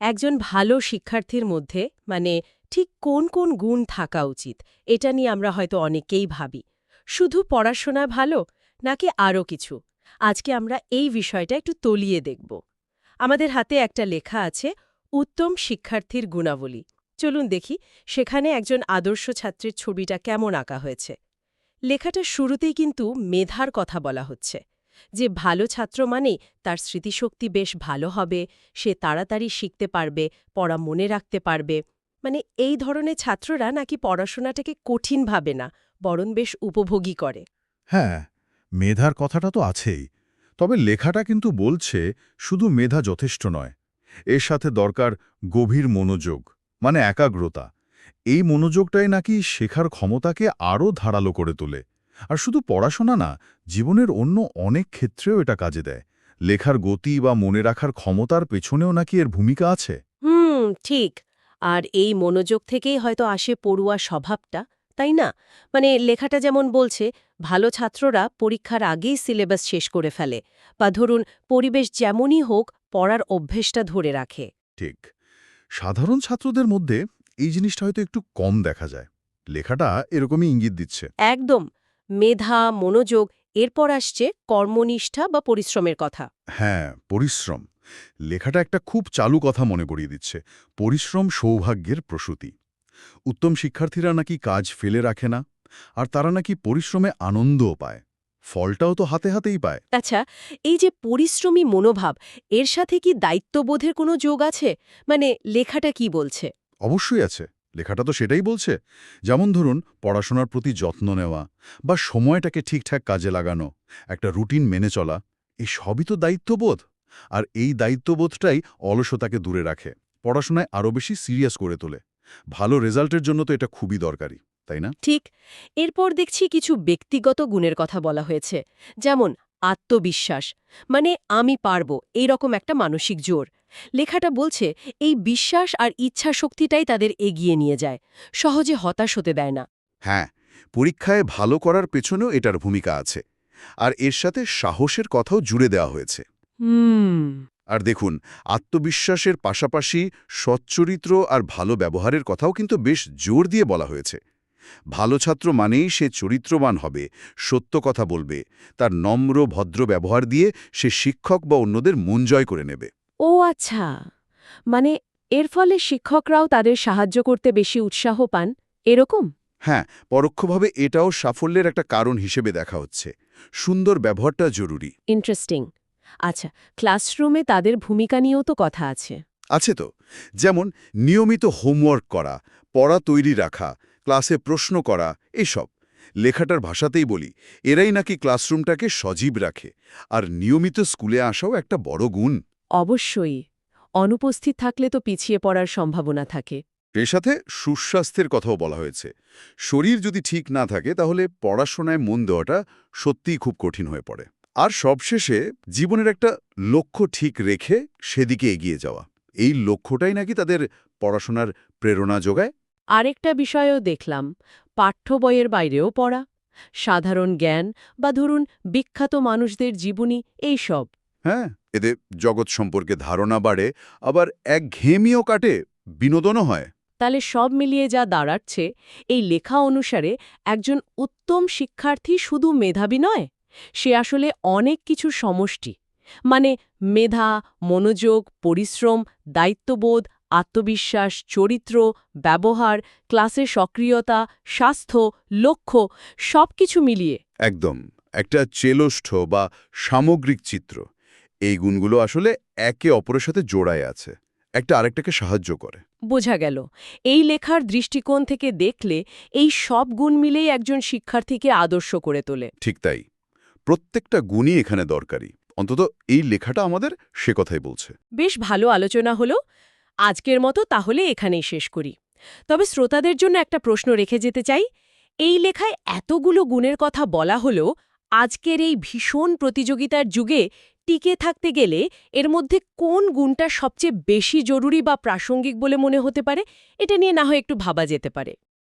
একজন ভালো শিক্ষার্থীর মধ্যে মানে ঠিক কোন কোন গুণ থাকা উচিত, এটা নিয়ে আমরা হয়তো অনেকেই ভাবি। শুধু পড়াশোনা ভালো, নাকি আরও কিছু? আজকে আমরা এই বিষয়টা একটু তলিয়ে দেখব। আমাদের হাতে একটা লেখা আছে, উত্তম শিক্ষার্থীর গুণাবলী। চলুন দেখি, সেখানে একজন আদর্শ ছাত্রের ছবিটা কেমন আঁকা হয়েছে। লেখাটা শুরুতেই কিন্তু মেধার কথা বলা হচ্ছে। যে ভালো ছাত্র মানে তার স্মৃতিশক্তি বেশ ভালো হবে, সে তাড়াতাড়ি শিখতে পারবে, পড়া মনে রাখতে পারবে। মানে এই ধরনের ছাত্ররা নাকি পড়াশোনাটাকে কঠিন ভাবে না, বরং বেশ উপভোগী করে। হ্যাঁ মেধার কথাটা তো আছেই, তবে লেখাটা কিন্তু বলছে শুধু মেধা যথেষ্ট নয়, এর সাথে দরকার গভীর মনোযোগ মানে একাগ্রতা। এই মনোযোগটাই নাকি শেখার ক্ষমতাকে আরও ধারালো করে তোলে। আর শুধু পড়াশোনা না জীবনের অন্য অনেক ক্ষেত্রেও এটা কাজে দেয়। লেখার গতি বা মনে রাখার ক্ষমতার পেছনেও নাকি এর ভূমিকা আছে। হুম ঠিক। আর এই মনোযোগ থেকেই হয়তো আসে পড়ুয়া স্বভাবটা তাই না? মানে লেখাটা যেমন বলছে ভালো ছাত্ররা পরীক্ষার আগেই সিলেবাস শেষ করে ফেলে বা ধরুন পরিবেশ যেমনই হোক পড়ার অভ্যেসটা ধরে রাখে। ঠিক। সাধারণ ছাত্রদের মধ্যে এই জিনিসটা হয়তো একটু কম দেখা যায়। লেখাটা এরকমই ইঙ্গিত দিচ্ছে। একদম। মেধা মনোযোগ এরপর আসছে কর্মনিষ্ঠা বা পরিশ্রমের কথা। হ্যাঁ পরিশ্রম। লেখাটা একটা খুব চালু কথা মনে করিয়ে দিচ্ছে। পরিশ্রম সৌভাগ্যের প্রসূতি। উত্তম শিক্ষার্থীরা নাকি কাজ ফেলে রাখে না আর তারা নাকি পরিশ্রমে আনন্দও পায়। ফলটাও তো হাতে হাতেই পায়। আচ্ছা এই যে পরিশ্রমী মনোভাব এর সাথে কি দায়িত্ববোধের কোনো যোগ আছে? মানে লেখাটা কি বলছে? অবশ্যই আছে। লেখাটা তো সেটাই বলছে। যেমন ধরুন, পড়াশোনার প্রতি যত্ন নেওয়া বা সময়টাকে ঠিকঠাক কাজে লাগানো, একটা রুটিন মেনে চলা এই সবই তো দায়িত্ববোধ। আর এই দায়িত্ববোধটাই অলসতাকে দূরে রাখে, পড়াশোনায় আরও বেশি সিরিয়াস করে তোলে। ভালো রেজাল্টের জন্য তো এটা খুবই দরকারি, তাই না? ঠিক। এরপর দেখছি কিছু ব্যক্তিগত গুণের কথা বলা হয়েছে। যেমন আত্মবিশ্বাস মানে আমি পারব এইরকম একটা মানসিক জোর। লেখাটা বলছে এই বিশ্বাস আর ইচ্ছা শক্তিটাই তাদের এগিয়ে নিয়ে যায় সহজে হতাশ হতে দেয় না। হ্যাঁ পরীক্ষায় ভালো করার পেছনেও এটার ভূমিকা আছে আর এর সাথে সাহসের কথাও জুড়ে দেওয়া হয়েছে। আর দেখুন আত্মবিশ্বাসের পাশাপাশি সচ্চরিত্র আর ভালো ব্যবহারের কথাও কিন্তু বেশ জোর দিয়ে বলা হয়েছে। ভালো ছাত্র মানেই সে চরিত্রবান হবে সত্য কথা বলবে তার নম্র ভদ্র ব্যবহার দিয়ে সে শিক্ষক বা অন্যদের মন জয় করে নেবে। ও আচ্ছা মানে এর ফলে শিক্ষকরাও তাদের সাহায্য করতে বেশি উৎসাহ পান এরকম? হ্যাঁ পরোক্ষভাবে এটাও সাফল্যের একটা কারণ হিসেবে দেখা হচ্ছে। সুন্দর ব্যবহারটা জরুরি। ইন্টারেস্টিং। আচ্ছা ক্লাসরুমে তাদের ভূমিকা নিয়েও তো কথা আছে। আছে তো। যেমন নিয়মিত হোমওয়ার্ক করা পড়া তৈরি রাখা ক্লাসে প্রশ্ন করা এসব। লেখাটার ভাষাতেই বলি এরাই নাকি ক্লাসরুমটাকে সজীব রাখে। আর নিয়মিত স্কুলে আসাও একটা বড় গুণ। অবশ্যই অনুপস্থিত থাকলে তো পিছিয়ে পড়ার সম্ভাবনা থাকে। এর সাথে সুস্বাস্থ্যের কথাও বলা হয়েছে। শরীর যদি ঠিক না থাকে তাহলে পড়াশোনায় মন দেওয়াটা সত্যিই খুব কঠিন হয়ে পড়ে। আর সবশেষে জীবনের একটা লক্ষ্য ঠিক রেখে সেদিকে এগিয়ে যাওয়া। এই লক্ষ্যটাই নাকি তাদের পড়াশোনার প্রেরণা যোগায়? আরেকটা বিষয়ও দেখলাম পাঠ্য বইয়ের বাইরেও পড়া। সাধারণ জ্ঞান বা ধরুন বিখ্যাত মানুষদের জীবনী এই সব হ্যাঁ। এতে জগৎ সম্পর্কে ধারণা বাড়ে আবার এক ঘেমিও কাটে বিনোদনও হয়। তাহলে সব মিলিয়ে যা দাঁড়াচ্ছে এই লেখা অনুসারে একজন উত্তম শিক্ষার্থী শুধু মেধাবী নয় সে আসলে অনেক কিছু সমষ্টি। মানে মেধা মনোযোগ পরিশ্রম দায়িত্ববোধ আত্মবিশ্বাস চরিত্র ব্যবহার ক্লাসে সক্রিয়তা স্বাস্থ্য লক্ষ্য সবকিছু মিলিয়ে। একদম একটা চেলোষ্ঠ বা সামগ্রিক চিত্র। এই গুণগুলো আসলে একে অপরের সাথে জোড়ায় আছে। একটা আরেকটাকে সাহায্য করে। বোঝা গেল। এই লেখার দৃষ্টিকোণ থেকে দেখলে এই সব গুণ মিলেই একজন শিক্ষার্থীকে আদর্শ করে তোলে। ঠিক তাই। প্রত্যেকটা গুণই এখানে দরকারি। অন্তত এই লেখাটা আমাদের সে কথাই বলছে। বেশ ভালো আলোচনা হলো। আজকের মতো তাহলে এখানেই শেষ করি। তবে শ্রোতাদের জন্য একটা প্রশ্ন রেখে যেতে চাই। এই লেখায় এতগুলো গুণের কথা বলা হলেও আজকের এই ভীষণ প্রতিযোগিতার যুগে টিকে থাকতে গেলে এর মধ্যে কোন গুণটা সবচেয়ে বেশি জরুরি বা প্রাসঙ্গিক বলে মনে হতে পারে? এটা নিয়ে না হয় একটু ভাবা যেতে পারে।